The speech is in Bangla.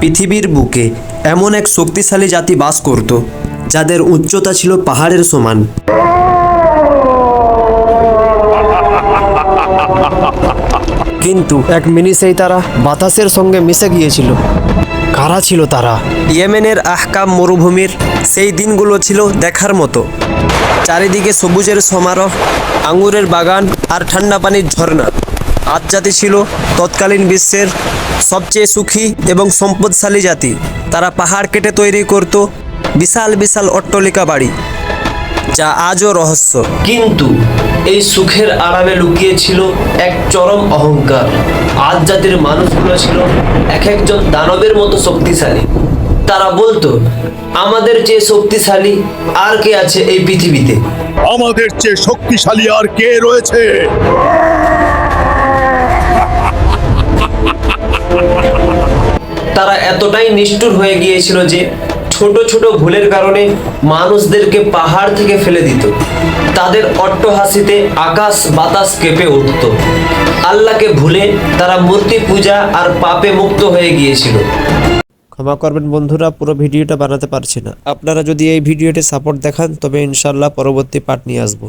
পৃথিবীর বুকে এমন এক শক্তিশালী জাতি বাস করত, যাদের উচ্চতা ছিল পাহাড়ের সমান। কিন্তু এক মিনিসেই তারা বাতাসের সঙ্গে মিশে গিয়েছিল। কারা ছিল তারা? ইয়েমেনের আহকাম মরুভূমির সেই দিনগুলো ছিল দেখার মতো। চারিদিকে সবুজের সমারোহ, আঙুরের বাগান আর ঠান্ডা পানির ঝর্ণা। আজ জাতি ছিল তৎকালীন বিশ্বের সবচেয়ে সুখী এবং সম্পদশালী জাতি। তারা পাহাড় কেটে তৈরি করত বিশাল বিশাল অট্টলিকা বাড়ি যা আজও রহস্য। কিন্তু এই সুখের আড়ালে লুকিয়ে ছিল এক চরম অহংকার। আজ জাতির মানুষগুলো ছিল এক একজন দানবের মতো শক্তিশালী। তারা বলতো আমাদের চেয়ে শক্তিশালী আর কে আছে এই পৃথিবীতে? আমাদের চেয়ে শক্তিশালী আর কে রয়েছে? তারা এতটাই নিষ্ঠুর হয়ে গিয়েছিল যে ছোট ছোট ভুলের কারণে মানুষদেরকে পাহাড় থেকে ফেলে দিত। তাদের অট্টহাসিতে আকাশ বাতাস কেঁপে উঠত। আল্লাহকে ভুলে তারা মূর্তি পূজা আর পাপে মুক্ত হয়ে গিয়েছিল। ক্ষমা করবেন বন্ধুরা, পুরো ভিডিওটা বানাতে পারছি না। আপনারা যদি এই ভিডিওটি সাপোর্ট দেখান, তবে ইনশাল্লাহ পরবর্তী পার্ট নিয়ে আসব।